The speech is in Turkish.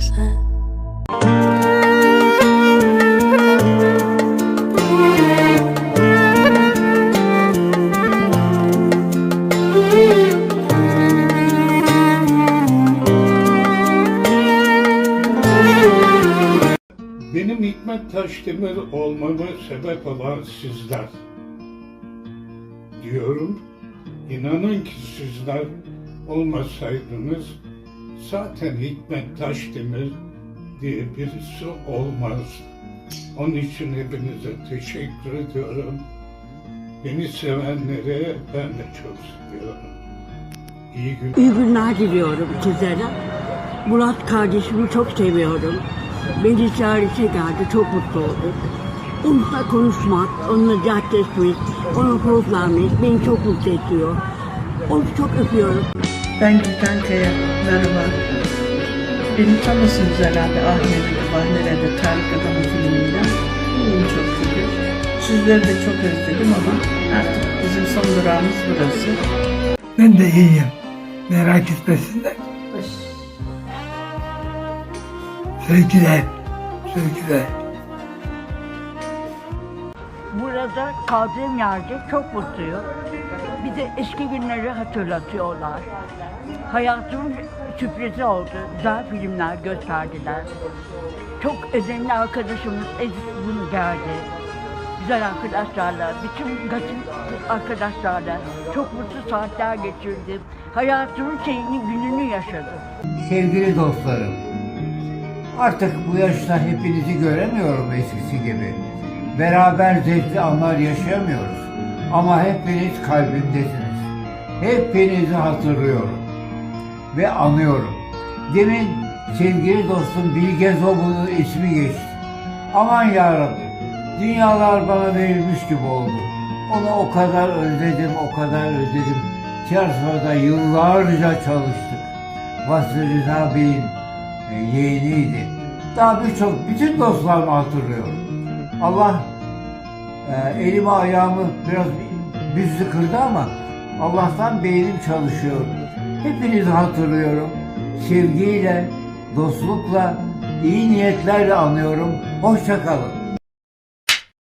sen Benim Hikmet Taşdemir olmama sebep olan sizler. Diyorum, inanın ki sizler olmasaydınız zaten Hikmet Taşdemir diye birisi olmaz. Onun için hepinize teşekkür ediyorum. Beni sevenlere ben de çok seviyorum. İyi günler. İyi günler diliyorum sizlere. Murat kardeşimi çok seviyorum. Beni ziyarete geldi, çok mutlu oldum. Onunla konuşmak, onunla dertleşmek, onun programı beni çok mutlu ediyor. Onu çok öpüyorum. Ben Gülten Kaya, merhaba. Beni tanırsınız herhalde Ahmet Bahnere'de Tarık Adamı filminden. İyiyim çok şükür. Sizleri de çok özledim ama artık bizim son durağımız burası. Ben de iyiyim. Merak etmesinler. Sevgiler. Sevgiler. Burada kaldığım yerde çok mutluyum. Bize eski günleri hatırlatıyorlar. Hayatımın sürprizi oldu. Güzel filmler gösterdiler. Çok önemli arkadaşımız Edis bunu geldi. Güzel arkadaşlarla, bütün gazeteci arkadaşlarla çok mutlu saatler geçirdim. Hayatımın şeyini, gününü yaşadım. Sevgili dostlarım, artık bu yaşta hepinizi göremiyorum eskisi gibi. Beraber zevkli anlar yaşayamıyoruz. Ama hepiniz kalbimdesiniz. Hepinizi hatırlıyorum. Ve anıyorum. Demin sevgili dostum Bilge Zobu'nun ismi geçti. Aman yarabbim, dünyalar bana verilmiş gibi oldu. Onu o kadar özledim, o kadar özledim. Tiyatroda yıllarca çalıştık. Vasfı Rıza Bey'in e, yeğeniydi. Daha birçok, bütün dostlarımı hatırlıyorum. Allah e, elimi ayağımı biraz büzlü kırdı ama Allah'tan beynim çalışıyor. Hepinizi hatırlıyorum. Sevgiyle, dostlukla, iyi niyetlerle anıyorum. Hoşça kalın.